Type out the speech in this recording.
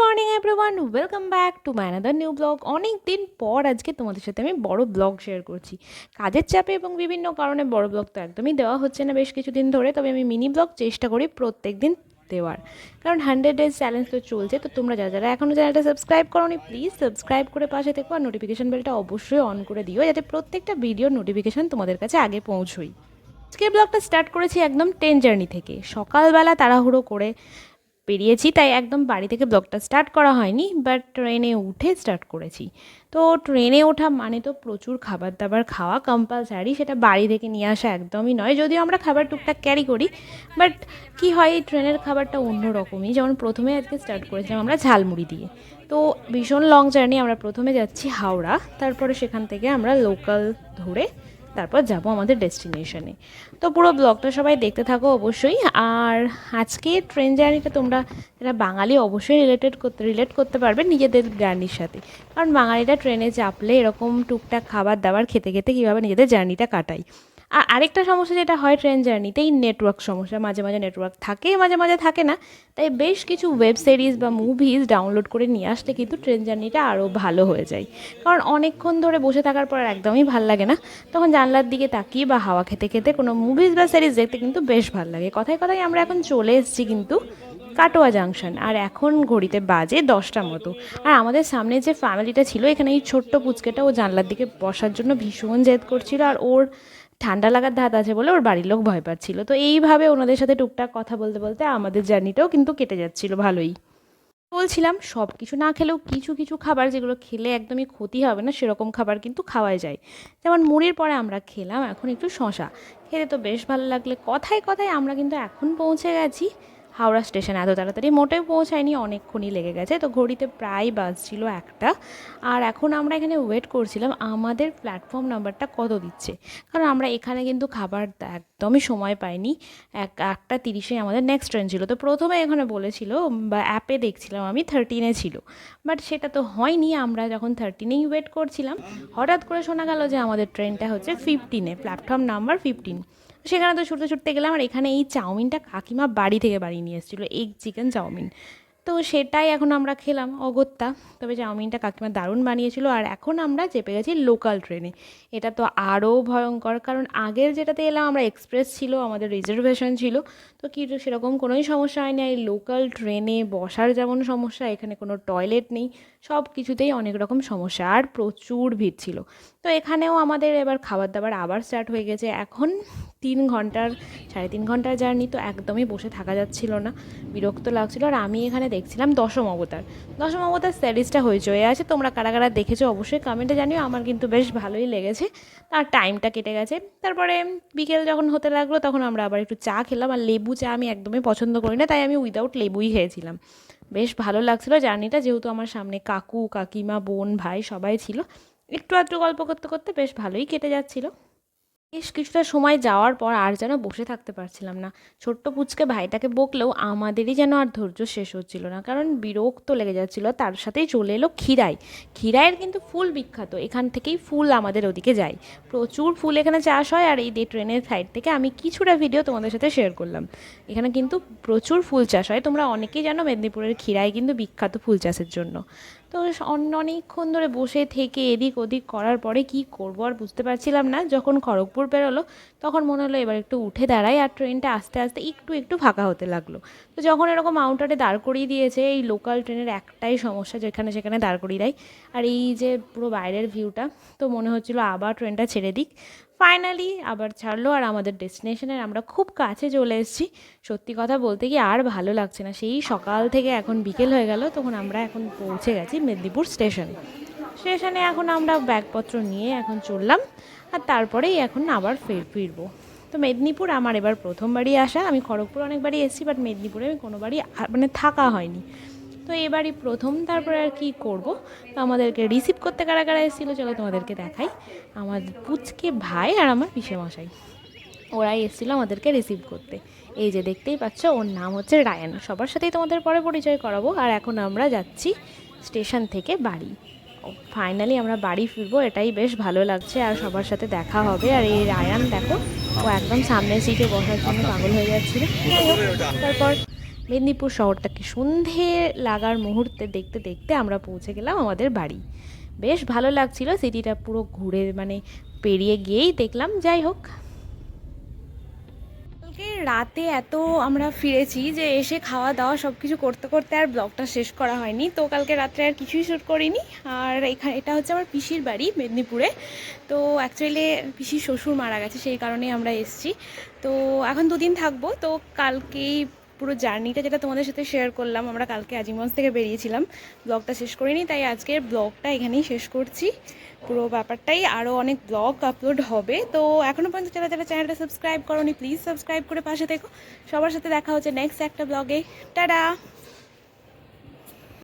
Morning everyone welcome back to my another new blog অনেক দিন পর আজকে তোমাদের সাথে আমি বড় ব্লগ শেয়ার করছি। কাজের চাপে এবং বিভিন্ন কারণে বড় ব্লগ তো একদমই দেওয়া হচ্ছে না বেশ কিছুদিন ধরে, তবে আমি মিনি ব্লগ চেষ্টা করি প্রত্যেক দিন দেওয়ার। কারণ হান্ড্রেড ডেজ চ্যালেঞ্জ তো চলছে, তো তোমরা যারা যারা এখনও চ্যানেলটা সাবস্ক্রাইব করোনি প্লিজ সাবস্ক্রাইব করে পাশে থেকো আর নোটিফিকেশন বেলটা অবশ্যই অন করে দিও, যাতে প্রত্যেকটা ভিডিওর নোটিফিকেশান তোমাদের কাছে আগে পৌঁছোই। আজকের ব্লগটা স্টার্ট করেছি একদম ট্রেন জার্নি থেকে। সকালবেলা তাড়াহুড়ো করে বেরিয়েছি তাই একদম বাড়ি থেকে ব্লগটা স্টার্ট করা হয়নি, বাট ট্রেনে উঠে স্টার্ট করেছি। তো ট্রেনে ওঠা মানে তো প্রচুর খাবার দাবার খাওয়া কম্পালসারি সেটা বাড়ি থেকে নিয়ে আসা একদমই নয়, যদিও আমরা খাবার টুকটাক ক্যারি করি, বাট কি হয় এই ট্রেনের খাবারটা অন্য রকমই। যেমন প্রথমে আজকে স্টার্ট করেছিলাম আমরা ঝালমুড়ি দিয়ে। তো ভীষণ লং জার্নি আমরা প্রথমে যাচ্ছি হাওড়া, তারপরে সেখান থেকে আমরা লোকাল ধরে তারপর যাব আমাদের ডেস্টিনেশনে। তো পুরো ব্লগটা সবাই দেখতে থাকো অবশ্যই। আর আজকে ট্রেন জার্নিটা তোমরা যারা বাঙালি অবশ্যই রিলেটেড করতে রিলেট করতে পারবে নিজেদের জার্নির সাথে। কারণ বাঙালিরা ট্রেনে চাপলে এরকম টুকটাক খাবার দাবার খেতে খেতে কীভাবে নিজেদের জার্নিটা কাটায়। আর আরেকটা সমস্যা যেটা হয় ট্রেন জার্নিতে এই নেটওয়ার্ক সমস্যা। মাঝে মাঝে নেটওয়ার্ক থাকে, মাঝে মাঝে থাকে না। তাই বেশ কিছু ওয়েব সিরিজ বা মুভিজ ডাউনলোড করে নিয়ে আসলে কিন্তু ট্রেন জার্নিটা আরও ভালো হয়ে যায়। কারণ অনেকক্ষণ ধরে বসে থাকার পর একদমই ভালো লাগে না। তখন জানলার দিকে তাকিয়ে বা হাওয়া খেতে খেতে কোনো মুভিজ বা সিরিজ দেখতে কিন্তু বেশ ভালো লাগে। কথায় কথায় আমরা এখন চলে এসেছি কিন্তু কাটোয়া জাংশন আর এখন ঘড়িতে বাজে দশটা মতো। আর আমাদের সামনে যে ফ্যামিলিটা ছিল, এখানে এই ছোট্ট পুচকেটা ও জানলার দিকে বসার জন্য ভীষণ জেদ করছিল, আর ওর ঠান্ডা লাগার ধাত আছে বলে ওর বাড়ির লোক ভয় পাচ্ছিল। তো এইভাবে ওনাদের সাথে টুকটাক কথা বলতে বলতে আমাদের জার্নিটাও কিন্তু কেটে যাচ্ছিল ভালোই। বলছিলাম, সব কিছু না খেলেও কিছু কিছু খাবার যেগুলো খেলে একদমই ক্ষতি হবে না, সেরকম খাবার কিন্তু খাওয়াই যায়। যেমন মুড়ির পরে আমরা খেলাম, এখন একটু শশা খেতে তো বেশ ভালো লাগলে। কথায় কথায় আমরা কিন্তু এখন পৌঁছে গেছি। হাওড়া স্টেশন এত তাড়াতাড়ি। মোটেও পৌঁছায়নি, অনেকক্ষণই লেগে গেছে। তো ঘড়িতে প্রায় বাজছিল একটা। আর এখন আমরা এখানে ওয়েট করছিলাম, আমাদের প্ল্যাটফর্ম নাম্বারটা কত দিচ্ছে? কারণ আমরা এখানে কিন্তু খাবার একদমই সময় পাইনি। এক, একটা তিরিশে আমাদের নেক্সট ট্রেন ছিল। তো প্রথমে এখানে বলেছিল, বা অ্যাপে দেখছিলাম আমি থার্টিনে ছিল। বাট সেটা তো হয়নি, আমরা যখন থার্টিনেই ওয়েট করছিলাম, হঠাৎ করে শোনা গেল যে আমাদের ট্রেনটা হচ্ছে ফিফটিনে প্ল্যাটফর্ম নাম্বার ফিফটিন সেখানে তো ছুটতে ছুটতে গেলাম আর এখানে এই চাউমিনটা কাকিমা বাড়ি থেকে বাড়ি নিয়ে এসেছিল এগ চিকেন চাউমিন। তো সেটাই এখন আমরা খেলাম অগত্যা, তবে চাউমিনটা কাকিমা দারুণ বানিয়েছিল আর এখন আমরা চেপে গেছি লোকাল ট্রেনে এটা তো আরও ভয়ঙ্কর, কারণ আগের যেটাতে এলাম আমরা এক্সপ্রেস ছিল, আমাদের রিজার্ভেশন ছিল তো কি সেরকম কোনোই সমস্যা হয়নি। এই লোকাল ট্রেনে বসার যেমন সমস্যা, এখানে কোনো টয়লেট নেই, সব কিছুতেই অনেক রকম সমস্যা। আর প্রচুর ভিড় ছিল। তো এখানেও আমাদের এবার খাবার দাবার আবার স্টার্ট হয়ে গেছে। এখন তিন ঘণ্টার, সাড়ে তিন ঘণ্টার জার্নি তো একদমই বসে থাকা যাচ্ছিল না। বিরক্ত লাগছিল। আর আমি এখানে দেখছিলাম দশম অবতার। দশম অবতার সিরিজটা হয়ে আছে। তোমরা কারা কারা দেখেছ অবশ্যই কমেন্টে জানিও। আমার কিন্তু বেশ ভালোই লেগেছে। তার টাইমটা কেটে গেছে। তারপরে বিকেল যখন হতে লাগল, তখন আমরা আবার একটু চা খেলাম। আর লেবু চা আমি একদমই পছন্দ করি না, তাই আমি উইদাউট লেবুই খেয়েছিলাম। বেশ ভালো লাগছিল জার্নিটা, যেহেতু আমার সামনে কাকু, কাকিমা, বোন, ভাই সবাই ছিল। একটু আধটু গল্প করতে করতে বেশ ভালোই কেটে যাচ্ছিল। বেশ কিছুটা সময় যাওয়ার পর আর যেন বসে থাকতে পারছিলাম না। ছোট্ট পুচকে ভাইটাকে বকলেও আমাদেরই যেন আর ধৈর্য শেষ হচ্ছিল না, কারণ বিরক্ত লেগে যাচ্ছিল। তার সাথেই চলে এলো ক্ষীরাই। ক্ষীরাইয়ের কিন্তু ফুল বিখ্যাত, এখান থেকেই ফুল আমাদের ওদিকে যায়। প্রচুর ফুল এখানে চাষ হয় আর এই ট্রেনের সাইড থেকে আমি কিছুটা ভিডিও তোমাদের সাথে শেয়ার করলাম। এখানে কিন্তু প্রচুর ফুল চাষ হয়। তোমরা অনেকেই জানো মেদিনীপুরের ক্ষীরাই কিন্তু বিখ্যাত ফুল চাষের জন্য। তো অনেকক্ষণ ধরে বসে থেকে এদিক ওদিক করার পরে কি করব আর বুঝতে পারছিলাম না। যখন খড়গপুর বেরোলো, তখন মনে হলো এবার একটু উঠে দাঁড়াই আর ট্রেনটা আস্তে আস্তে একটু একটু ফাঁকা হতে লাগল। তো যখন এরকম আউটারে দাঁড় করিয়ে দিয়েছে, এই লোকাল ট্রেনের একটাই সমস্যা যেখানে, সেখানে দাঁড় করিয়ে দেয়। আর এই যে পুরো বাইরের ভিউটা, তো মনে হচ্ছিল আবার ট্রেনটা ছেড়ে দিক। ফাইনালি আবার ছাড়লো আর আমাদের ডেস্টিনেশনের আমরা খুব কাছে চলে এসেছি। সত্যি কথা বলতে কি আর ভালো লাগছে না। সেই সকাল থেকে এখন বিকেল হয়ে গেল, তখন আমরা এখন পৌঁছে গেছি মেদিনীপুর স্টেশনে স্টেশনে এখন আমরা ব্যাগপত্র নিয়ে এখন চললাম আর তারপরেই এখন আবার ফের ফিরবো। তো মেদিনীপুর আমার এবার প্রথমবারই আসা। আমি খড়গপুর অনেকবারই এসেছি বাট মেদিনীপুরে আমি কোনোবারই মানে থাকা হয়নি। তো এবারই প্রথম, তারপরে আর কি করব? তো আমাদেরকে রিসিভ করতে কারা কারা এসেছিল, চলো তোমাদেরকে দেখাই। আমার পুচকে ভাই আর আমার মশাই ওরাই এসেছিল আমাদেরকে রিসিভ করতে। এই যে দেখতেই পাচ্ছ, ওর নাম হচ্ছে রায়ান। সবার সাথেই তোমাদের পরে পরিচয় করাবো। আর এখন আমরা যাচ্ছি স্টেশন থেকে বাড়ি। ফাইনালি আমরা বাড়ি ফিরবো, এটাই বেশ ভালো লাগছে। আর সবার সাথে দেখা হবে। আর এই রায়ান, দেখো, ও একদম সামনের সিটে বসার জন্য পাগল হয়ে যাচ্ছিল। তারপর মেদিনীপুর শহরটাকে সন্ধে লাগার মুহূর্তে দেখতে দেখতে আমরা পৌঁছে গেলাম আমাদের বাড়ি। বেশ ভালো লাগছিল সিটিটা পুরো ঘুরে মানে পেরিয়ে গিয়েই দেখলাম, যাই হোক। কালকে রাতে এত আমরা ফিরেছি যে এসে খাওয়া দাওয়া সব কিছু করতে করতে আর ব্লগটা শেষ করা হয়নি। তো কালকে রাত্রে আর কিছুই শ্যুট করিনি। আর এখানে এটা হচ্ছে আমার পিসির বাড়ি মেদিনীপুরে। তো অ্যাকচুয়ালি পিসির শ্বশুর মারা গেছে, সেই কারণেই আমরা এসেছি। তো এখন দুদিন থাকব। তো কালকেই পুরো জার্নিটা যেটা তোমাদের সাথে শেয়ার করলাম, আমরা কালকে আজিমগঞ্জ থেকে বেরিয়েছিলাম। ব্লগটা শেষ করিনি, তাই আজকের ব্লগটা এখানেই শেষ করছি। পুরো ব্যাপারটাই আরও অনেক ব্লগ আপলোড হবে। তো এখনও পর্যন্ত যারা যারা চ্যানেলটা সাবস্ক্রাইব করোনি প্লিজ সাবস্ক্রাইব করে পাশে দেখো সবার সাথে দেখা হচ্ছে নেক্সট একটা ব্লগে টাটা